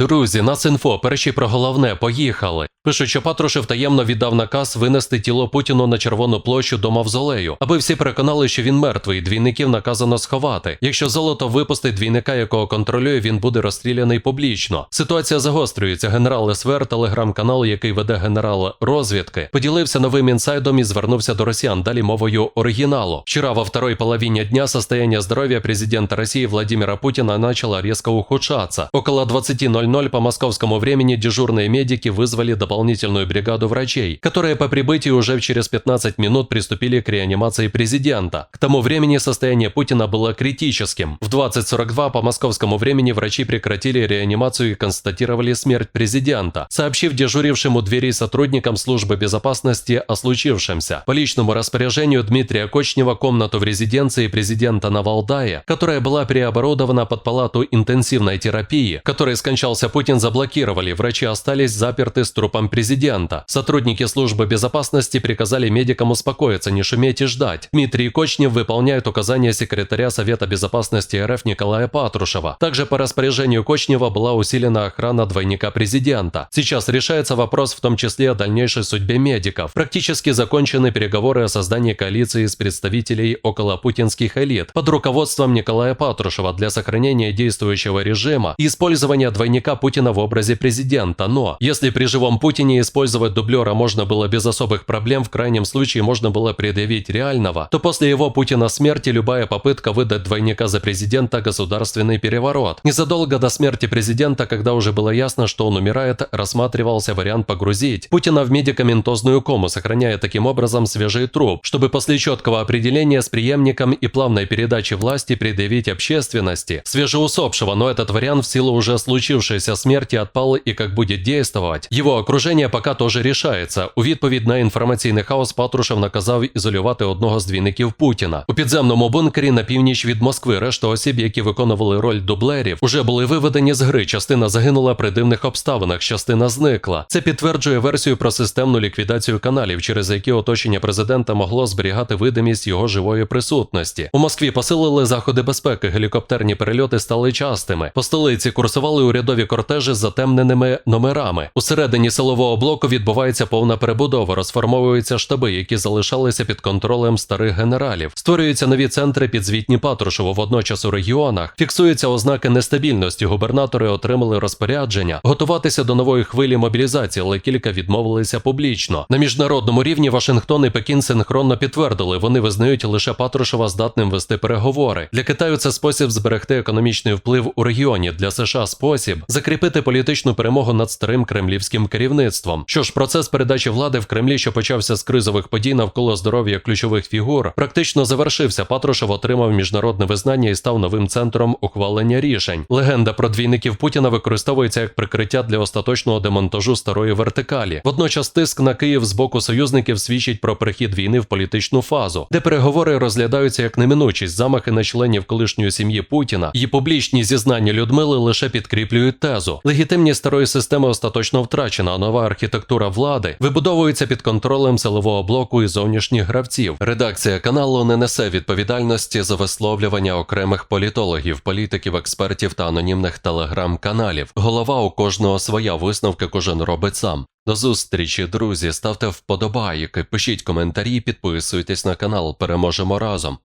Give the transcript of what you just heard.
Друзі, Націнфо, перші про головне, поїхали. Пишуть, що Патрушев таємно віддав наказ винести тіло Путіну на Червону площу до мавзолею, аби всі переконали, що він мертвий, двійників наказано сховати. Якщо золото випустить двійника, якого контролює, він буде розстріляний публічно. Ситуація загострюється. Генерал СВР, телеграм-канал, який веде генерал розвідки, поділився новим інсайдом і звернувся до росіян. Далі мовою оригіналу. Вчера во второй половине дня состояние здоровья президента России Владимира Путина начало резко ухудшаться. Около 20.00 по московскому времени дежурные медики вызвали дополнительную бригаду врачей, которые по прибытии уже через 15 минут приступили к реанимации президента. К тому времени состояние Путина было критическим. В 20.42 по московскому времени врачи прекратили реанимацию и констатировали смерть президента, сообщив дежурившим у дверей сотрудникам службы безопасности о случившемся. По личному распоряжению Дмитрия Кочнева комнату в резиденции президента на Валдае, которая была переоборудована под палату интенсивной терапии, в которой скончался Путин, заблокировали. Врачи остались заперты с трупом президента. Сотрудники службы безопасности приказали медикам успокоиться, не шуметь и ждать. Дмитрий Кочнев выполняет указания секретаря Совета безопасности РФ Николая Патрушева. Также по распоряжению Кочнева была усилена охрана двойника президента. Сейчас решается вопрос в том числе о дальнейшей судьбе медиков. Практически закончены переговоры о создании коалиции из представителей околопутинских элит под руководством Николая Патрушева для сохранения действующего режима и использования двойника Путина в образе президента. Но если при живом Путине использовать дублера можно было без особых проблем, в крайнем случае можно было предъявить реального, то после его Путина смерти любая попытка выдать двойника за президента – государственный переворот. Незадолго до смерти президента, когда уже было ясно, что он умирает, рассматривался вариант погрузить Путина в медикаментозную кому, сохраняя таким образом свежий труп, чтобы после четкого определения с преемником и плавной передачи власти предъявить общественности свежеусопшего, но этот вариант в силу уже случившейся смерти отпал и как будет действовать. Его окружение пока тоже рішається. У відповідь на інформаційний хаос Патрушев наказав ізолювати одного з двійників Путіна. У підземному бункері на північ від Москви решта осіб, які виконували роль дублерів, уже були виведені з гри. Частина загинула при дивних обставинах, частина зникла. Це підтверджує версію про системну ліквідацію каналів, через які оточення президента могло зберігати видимість його живої присутності. У Москві посилили заходи безпеки. Гелікоптерні перельоти стали частими. По столиці курсували урядові кортежі з затемненими номерами. Усередині силового блоку відбувається повна перебудова, розформовуються штаби, які залишалися під контролем старих генералів. Створюються нові центри підзвітні Патрушеву. Водночас у регіонах фіксуються ознаки нестабільності. Губернатори отримали розпорядження готуватися до нової хвилі мобілізації, але кілька відмовилися публічно. На міжнародному рівні Вашингтон і Пекін синхронно підтвердили, вони визнають лише Патрушева здатним вести переговори. Для Китаю це спосіб зберегти економічний вплив у регіоні. Для США спосіб закріпити політичну перемогу над старим кремлівським керівництвом. Що ж, процес передачі влади в Кремлі, що почався з кризових подій навколо здоров'я ключових фігур, практично завершився. Патрушев отримав міжнародне визнання і став новим центром ухвалення рішень. Легенда про двійників Путіна використовується як прикриття для остаточного демонтажу старої вертикалі. Водночас тиск на Київ з боку союзників свідчить про прихід війни в політичну фазу, де переговори розглядаються як неминучість замахи на членів колишньої сім'ї Путіна. Її публічні зізнання Людмили лише підкріплюють тезу. Легітимність старої системи остаточно втрачена, нова архітектура влади вибудовується під контролем силового блоку і зовнішніх гравців. Редакція каналу не несе відповідальності за висловлювання окремих політологів, політиків, експертів та анонімних телеграм-каналів. Голова у кожного своя висновки кожен робить сам. До зустрічі, друзі. Ставте вподобайки, пишіть коментарі, підписуйтесь на канал. Переможемо разом.